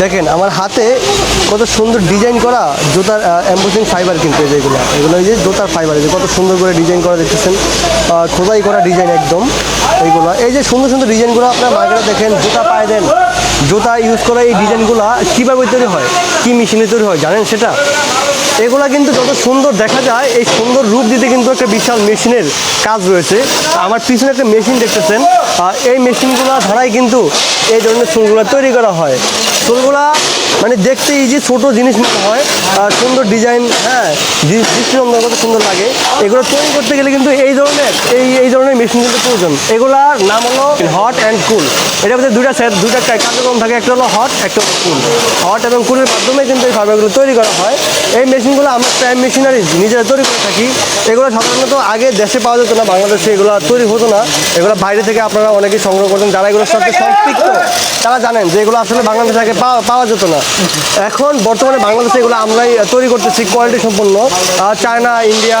দেখেন, আমার হাতে কত সুন্দর ডিজাইন করা জুতার এম্বোসিং ফাইবার কিন্তু যেগুলো এগুলো। এই যে জুতার ফাইবার যে কত সুন্দর করে ডিজাইন করা দেখতেছেন। খোদাই করা ডিজাইন একদম এইগুলো। এই যে সুন্দর সুন্দর ডিজাইনগুলো আপনার মার্কেটে দেখেন, জুতা পায়ে দেন। জুতা ইউজ করা এই ডিজাইনগুলো কীভাবে তৈরি হয়? কী মেশিনে তৈরি হয়? জানেন সেটা? এগুলা কিন্তু যত সুন্দর দেখা যায়, এই সুন্দর রূপ দিতে কিন্তু একটা বিশাল মেশিনের কাজ রয়েছে। আমার পিছনে একটা মেশিন দেখতেছেন। এই মেশিনগুলো ধারাই কিন্তু এই ধরনের চুলগুলো তৈরি করা হয়। চুলগুলা মানে দেখতে ইজি ছোট জিনিস মনে হয়। আর সুন্দর ডিজাইন হ্যাঁ দৃষ্টিনন্দন কত সুন্দর লাগে। এগুলো তৈরি করতে গেলে কিন্তু এই ধরনের, এই এই ধরনের মেশিন কিন্তু প্রয়োজন। এগুলার নাম হলো হট অ্যান্ড কুল এটা মধ্যে দুইটা সেট দুইটা কার্যক্রম থাকে। একটা হলো হট একটা হলো কুল হট এবং কুলের মাধ্যমে কিন্তু এই ফাইবারগুলো তৈরি করা হয়। এই মেশিনগুলো আমরা প্রাইম মেশিনারি নিজেরা তৈরি করে থাকি। এগুলো সাধারণত আগে দেশে পাওয়া যেত না, বাংলাদেশে এগুলো তৈরি হতো না। এগুলো বাইরে থেকে আপনারা অনেকেই সংগ্রহ করতেন, যারা এগুলোর সাথে সম্পৃক্ত তারা জানেন যে এগুলো আসলে বাংলাদেশে আগে পাওয়া যেত না। এখন বর্তমানে বাংলাদেশে এগুলো আমরাই তৈরি করতেছি কোয়ালিটি সম্পন্ন। চায়না, ইন্ডিয়া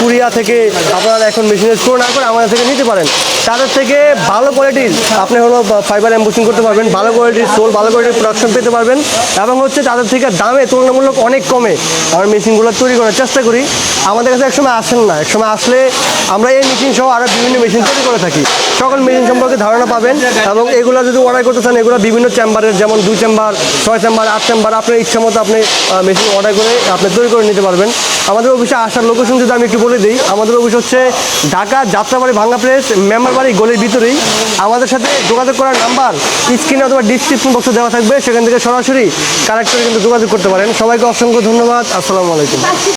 কোরিয়া থেকে আপনারা এখন মেশিন ইউজ করে না করে আমাদের থেকে নিতে পারেন। তাদের থেকে ভালো কোয়ালিটির আপনি হলো ফাইবার এম্বোসিং করতে পারবেন, ভালো কোয়ালিটির সোল, ভালো কোয়ালিটির প্রোডাকশন পেতে পারবেন। এবং হচ্ছে তাদের থেকে দামে তুলনামূলক অনেক কমে আমরা মেশিনগুলো তৈরি করার চেষ্টা করি। আমাদের কাছে একসময় আসেন না। একসময় আসলে আমরা এই মেশিন সহ আরও বিভিন্ন মেশিন তৈরি করে থাকি। সকল মেশিন সম্পর্কে ধারণা পাবেন এবং এগুলো যদি অর্ডার করতে চান, এগুলো বিভিন্ন চেম্বারের যেমন দুই চেম্বার ছয় চেম্বার আট চেম্বার আপনার ইচ্ছা মতো আপনি মেশিন অর্ডার করে আপনি তৈরি করে নিতে পারবেন। আমাদের অফিসে আসার লোকেশন যদি আমি একটু বলে দিই, আমাদের অফিস হচ্ছে ঢাকা যাত্রাবাড়ি ভাঙ্গা প্লেস মেম্বার বাড়ি গলির ভিতরেই। আমাদের সাথে যোগাযোগ করার নাম্বার স্ক্রিনে অথবা ডিসক্রিপশন বক্সে দেওয়া থাকবে। সেখান থেকে সরাসরি কালেক্ট করে কিন্তু যোগাযোগ করতে পারেন। সবাইকে অসংখ্য ধন্যবাদ। আসসালামু আলাইকুম।